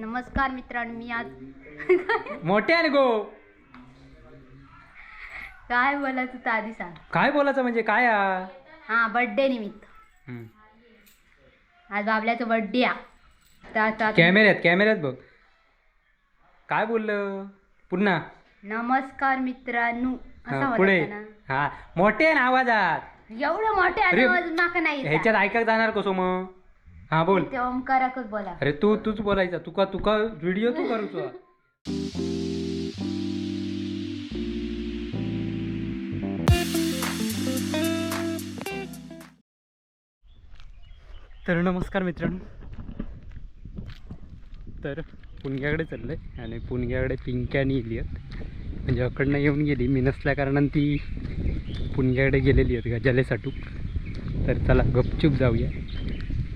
नमस्कार मित्रांनो मी आज मोठ्याने गो. काय बोलायचं तर आधी सांग. काय बोलायचं म्हणजे काय? हा? बर्थडे निमित्त. हम्म. आज बाबल्याचं बर्थडे आ. कॅमेऱ्यात कॅमेऱ्यात बघ. काय बोललं? पुन्हा. नमस्कार मित्रांनो. हा, असं पुढे. बोलायचं ना? हा मोठे ना आवाजात. एवढं मोठे अरे, आवाज नाही येत. ह्याच्यात ऐकत जाणार कसो मग? हा बोल. ते ओमकाराकच बोला. अरे तू तूच बोलायचा. तुका तुका व्हिडिओ तू करूचो तर नमस्कार मित्रांनो. तर पुणग्याकडे चाललंय आणि पुणग्याकडे पिंक्यानी गेली आहेत. म्हणजे अकडनं येऊन गेली. मी नसल्या कारणानं ती पुणग्याकडे गेलेली आहेत गजालेसाठू तर चला गपचूप जाऊया.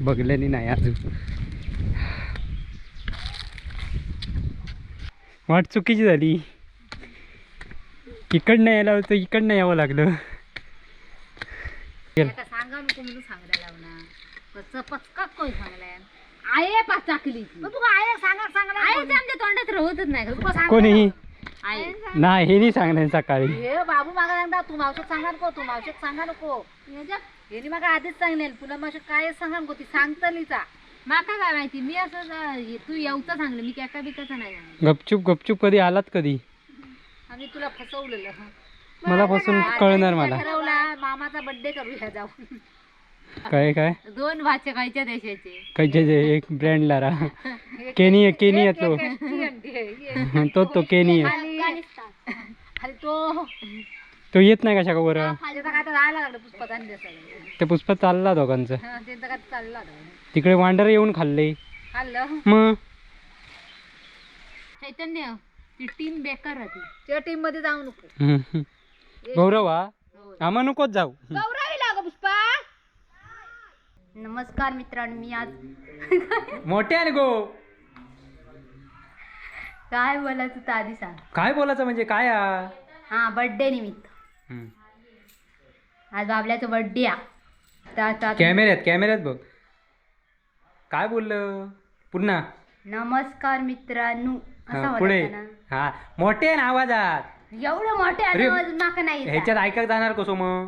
बघल्याने नाही अजून. वाट चुकीची झाली. इकडनं यायला होतं इकडनं यावं लागलं. सांगा नको म्हणून सांगायला पचका कोण आये पाच टाकली सांगा आमच्या तोंडात राहतच नाही. कोणी? नाही हे नाही सांगणार सकाळी. हे बाबू मागा सांगता तू मावशीत सांगा नको तू मावशीत सांगा नको. हे मागा आधीच सांगेल तुला मावशी काय सांगा नको ती सांगतलीचा माका काय माहिती मी असं जा- तू येऊचं सांगलं मी एका बिकाचं नाही सांगलं गपचूप गपचूप कधी आलात कधी? आम्ही तुला फसवलेलं मला पासून कळणार मला. ठरवला मामाचा बर्थडे करूया जाऊन. काय काय दोन भाचे खायच्या देशाचे कायचे जे एक ब्रँडला रा केनी आहे केनी आहे तो तो तो केनी आहे तो तो येत नाही कशा का बरं त्याचा काय तर राहायला लागलं पुष्पात आणि देसाला ते पुष्प चालला दोघांचं त्यांचं काय चाललं होतं. तिकडे वांडर येऊन खाल्ले खाल्लं मग चैतन्य ती टीम बेकार राहते त्या टीममध्ये जाऊ नको हम्म. गौरव हा आम्हा नकोच जाऊ गौरवी नमस्कार मित्रांनो मी आज मोठ्याने गो? काय बोलायचं तर आधी सांग. काय बोलायचं म्हणजे काय? हा? बर्थडे निमित्त. हम्म. आज बाबल्याचं बर्थडे आ. कॅमेऱ्यात कॅमेऱ्यात बघ. काय बोललं? पुन्हा. नमस्कार मित्रांनो. हा, असं पुढे. बोलायचं ना? हा मोठे ना आवाजात. एवढं मोठे अरे, आवाज माका नाही येत. ह्याच्यात ऐकत जाणार कसो मग?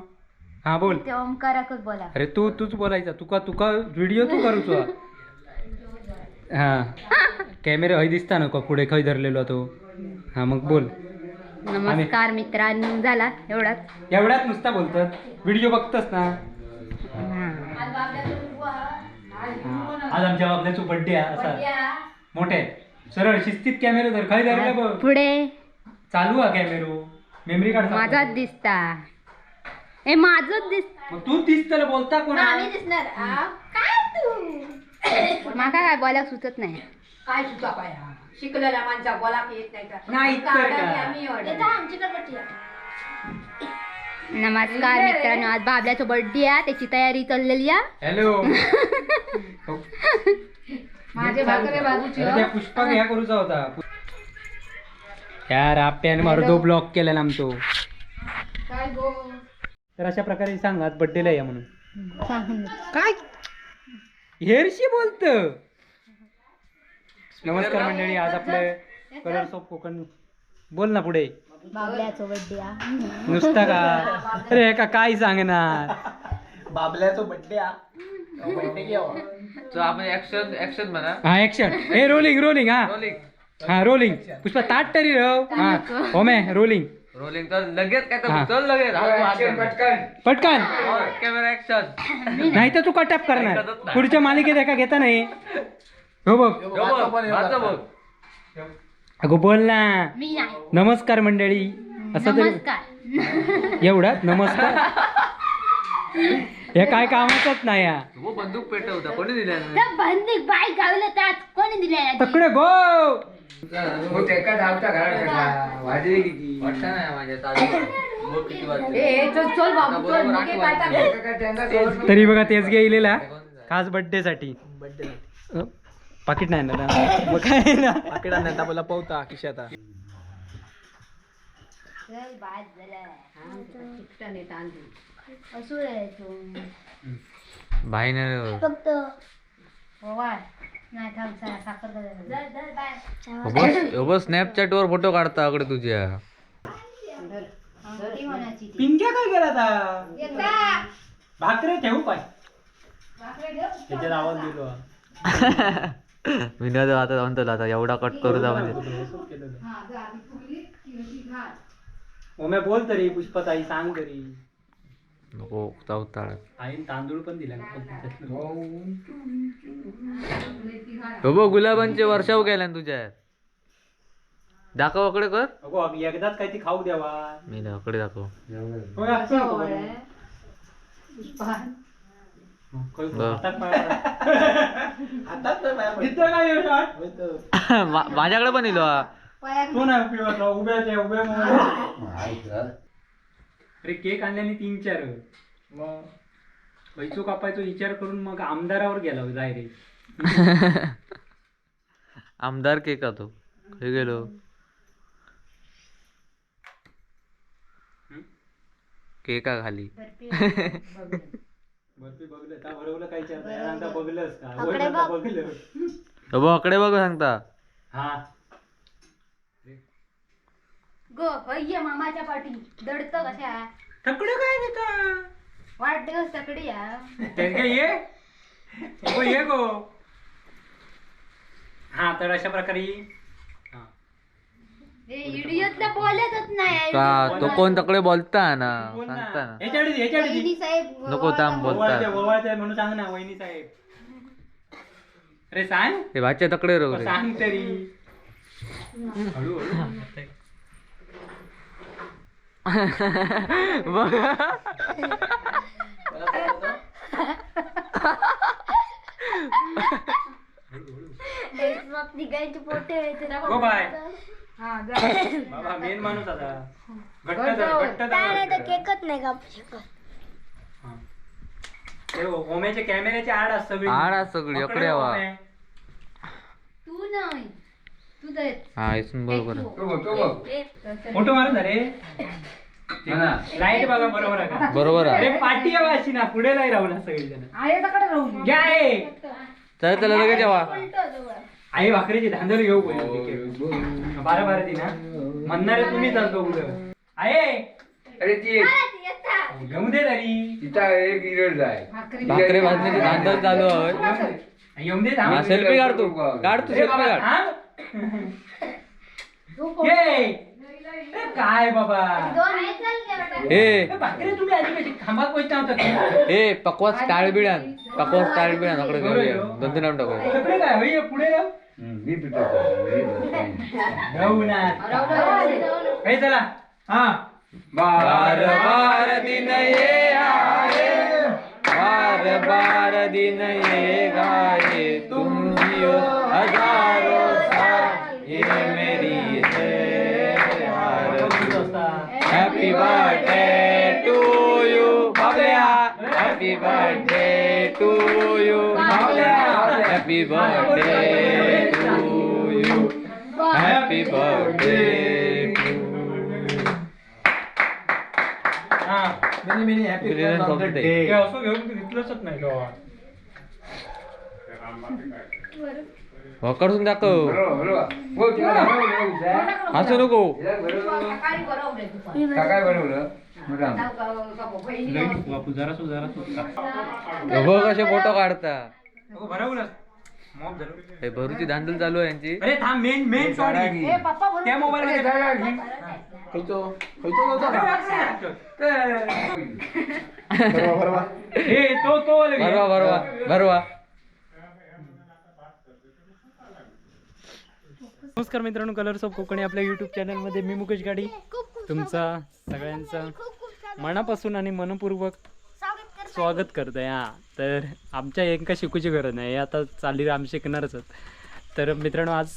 हा बोल. ते ओमकाराकच बोला. अरे तू तूच बोलायचा. तुका तुका व्हिडिओ तू करूचो हा. कॅमेरा हय दिसता नको पुढे खय धरलेलो तो. हा मग बोल. नमस्कार मित्रांनो झाला एवढाच. एवढ्यात नुसता बोलतात व्हिडिओ बघतस ना. हा. आज आमच्या बाबल्याचा बर्थडे असा. मोठे. सरळ शिस्तीत कॅमेरा धर. खय धरला बघ. पुढे. चालू हा कॅमेरो. मेमरी कार्ड माझाच दिसता. ए माझच दिस मग तू तीच त्याला बोलता कोणा दिसणार. काय तू? माका काय बोलायला सुचत नाही. काय सुद्धा काय हा? शिकलेल्या माणसा बोला येत नाही तर नाही तर काढा काय. की आम्ही order. नमस्कार मित्रांनो आज बाबल्याचं बर्थडे आहे. त्याची तयारी चाललेली आहे. हॅलो. माझे भाकरे बाजूची त्या पुष्पा ह्या करूचा होता. यार आप्याने अर्धो ब्लॉक केला ना आमचो. काय गो? तर अशा प्रकारे सांग आज बर्थडेला या म्हणून. काय? हेरशी बोलत. नमस्कार मंडळी आज आपलं कलर्स ऑफ कोकण बोल ना पुढे. बाबल्याचं बर्थडे आहे नुसता का? अरे का काय सांगणार? बाबल्याचा बड्डे बड्डे आपण ऍक्शन ऍक्शन म्हणा. हा ऍक्शन हे रोलिंग रोलिंग हा. रोलिंग हा रोलिंग पुष्पा ताट तरी रव. हा. होमे रोलिंग रोलिंग तर लगेच काय. तर चल लगेच. पटकन. पटकन. कॅमेरा ऍक्शन नाही तर तू कटअप करणार. पुढच्या मालिकेत एका घेता नाही. हो बघ. बघ. अगो बोल ना. नमस्कार मंडळी. असं तरी नमस्कार. एवढाच नमस्कार? हे काय कामाचंच नाही. वो बंदूक पेटवता. कोणी दिल्या? बंदीक बाय गावलं त्यात कोणी दिलेला तकडे गो. हो, तेका धावता घरात. वाजले किती वाटतं नाही माझ्या चालू किती वाजले तरी बघा तेच गेलेला खास बर्थडे साठी. पाकिट नाही ना मग काय ना? पाकिट आणता बोला पावता खिशाता राहायचो भाईनं फक्त नाही थांब चला, साखर घालायला. जा, जा, बाय. बस बस स्नॅपचॅट वर फोटो काढता अकडे तुझ्या ती म्हणायची ती. पिंक्या काय केला आता येता. भाकरे ठेवू पाय ठेव. त्याच्यात आवाज दिलो विनोद आता म्हणतो आता एवढा कट करू जा म्हणजे हा, जा, ती फुगली, ती अशी घाल. ओम्या बोल तरी पुष्पताई सांग तरी नको चौताळ आईन तांदूळ पण दिला बघ गुलाबांचे वर्षाव केल्या तुझ्या. दाखव अकडे कर. अगो एकदाच ती खाऊ द्यावा मी ना अकडे दाखव. होय, असं नको जवळ करू. आहे. पुष्पा. काय बरं. हातात पाय- इथं काय आहे shot? मा- माझ्याकडे पण इलो हा. पायात. तो नाही उपयोगाचा उभ्याच्या उभ्या मोबाईल अरे केक आणल्याने तीन चार. मग पैसो कापायचो विचार करून मग आमदारावर गेला जाय रे आमदार केक का तो? खय गेलो? केका खाली? का? अकडे बघ. सांगता. हा. गो होय मामाच्या पाठी. दडत कशा? तकडे काय देता वाढदिवस तकडे या. काय ये? गो ये गो. हा तर अशा प्रकारे हा. इडियतला बोलतच नाही का? तो कोण तकडे बोलता ना? बोल ना. सांगता ना. ह्याच्याकडे दे, ह्याच्याकडे दे. वहिनी साहेब नको थांब बोल. ओवाळते ओवाळते म्हणून सांग ना वहिनी साहेब. अरे सांग. हे भाच्या तकडे रोग रे सांग तरी. हळू हळू बघ तिघांचे पोटे गो बाय बाबा मेन माणूस आता. घट्ट धर, घट्ट धर. केकच नाही का हा. ते ओम्याच्या कॅमेऱ्याची आड असत सगळी आड असत सगळी, पकडे अकडे हवा. ओम्या. तू नाही. तू दे हा इथून बरोबर. आहे. फोटो मारून झाले लाइट बघा बरोबर आहे का? बरोबर आहे. अरे पाठी यावं अशी ना पुढे नाही राहू ना सगळी जण आयाकडे राहून घ्या आहे चल चला लगेच जेवा. आई भाकरीची धांदल घेऊ. बारा बारा ती ना. म्हणणारे तुम्ही चालतो कुठं आहे अरे ती घेऊ दे तरी. तिचा एक इरड आहे भाकरे. भाजण्याची धांदल चालू आहे. येऊन दे थांब. हा सेल्फी काढतो काढ तू अरे सेल्फी बाबा, काढ. थांब. ये. अरे काय बाबा? का? ए पकवास टाळ बिळान पकवास टाळ बिळान अकडे घेऊया दोन तीन टाकूया. पुढे हे चला. हा. बार बार दिन ये आए. बार बार दिन ये गाए. तुम जियो हजारों to you Babalya happy birthday to you Babalya happy birthday to you happy birthday to हा many many happy Brilliant of the day. हे असं घेऊन घेतलंच नाही गावात वकडून दाखव हो. हसू नको. काय बनवलं बघ कसे फोटो काढता हे भरूची धांदल चालू आहे यांची अरे थांब मेन मेन शॉट ए, पप्पा बनव. त्या मोबाईल मध्ये तो तो वाला घे. भरवा भरवा भरवा नमस्कार मित्रांनो कलर्स ऑफ कोकणी आपल्या युट्यूब चॅनलमध्ये मी मुकेश गाडी. तुमचा सगळ्यांचा मनापासून आणि मनपूर्वक स्वागत करत आहे हां तर आमच्या एका शिकूची गरज नाही. हे आता चाली आम्ही शिकणारच आहोत. तर मित्रांनो आज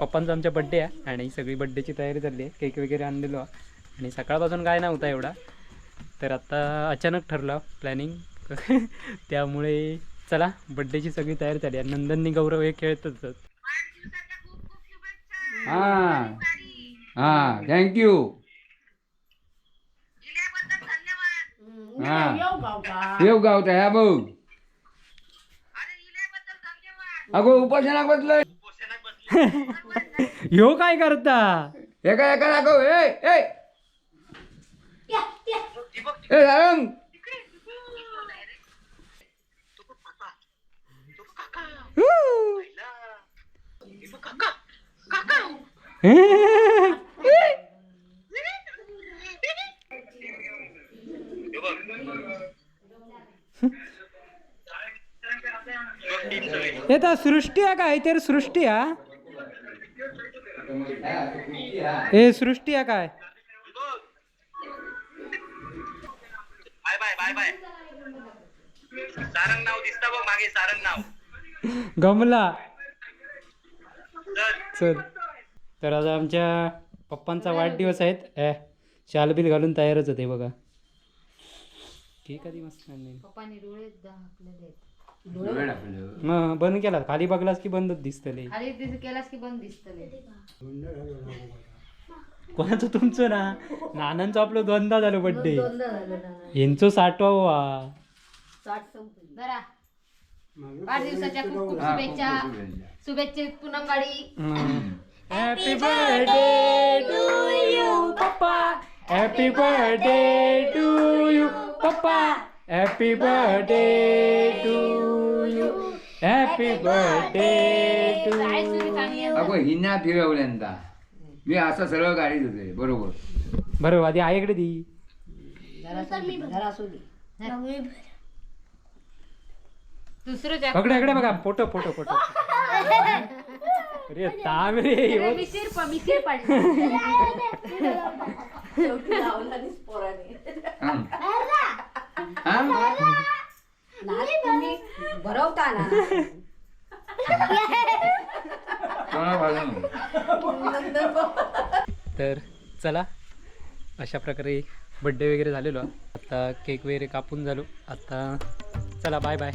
पप्पांचा आमच्या बड्डे आहे आणि सगळी बड्डेची तयारी झाली आहे. केक वगैरे आणलेलो आणि सकाळपासून काय नव्हता एवढा. तर आता अचानक ठरलं प्लॅनिंग त्यामुळे चला बड्डेची सगळी तयारी झाली आहे. नंदननी गौरव हे खेळतच हा. हा थँक्यू हा. येऊ गावचा ह्या बघ. अगो उपासनाक बसलोय. ह्यो काय करता? एका एका दाखव ए ए. ए सारंग येता सृष्टी हा काय तर सृष्टी हा ए सृष्टी हा काय? Bye bye bye bye Sarang नाव दिसता बघ मागे सारंग नाव. गमला. चल. तर आज आमच्या पप्पांचा वाढदिवस आहेत. ए शालबिल घालून तयारच होते बघा. ठीक आहे मस्त नाही पप्पानी डोळे दाखलेले आहेत. मग बंद केला खाली बघलास की बंदच दिसतले खाली तिथे केलास की बंद दिसतले कोणाचं तुमचं ना? नानांचं आपलं दोनदा झालं बड्डे यांचं साठवा वा जरा वाढदिवसाच्या खूप खूप शुभेच्छा. शुभेच्छा पूनम गाडी. हॅपी बर्थडे टू यू पप्पा हॅपी बर्थडे टू यू पप्पा happy birthday to you happy birthday to अगो हिना फिरवल्यांदा मी असं सरळ गाडीत होते बरोबर बरं आधी आईकडे दी दुसरं पकडे इकडे बघा फोटो फोटो फोटो अरे ताम रे ह्यो. मिशीर प- मिशीर पडली हं. हं? तुम्ही भरवता ना? तर चला अशा प्रकारे बड्डे वगैरे झालेलो आता केक वगैरे कापून झालो आता चला बाय बाय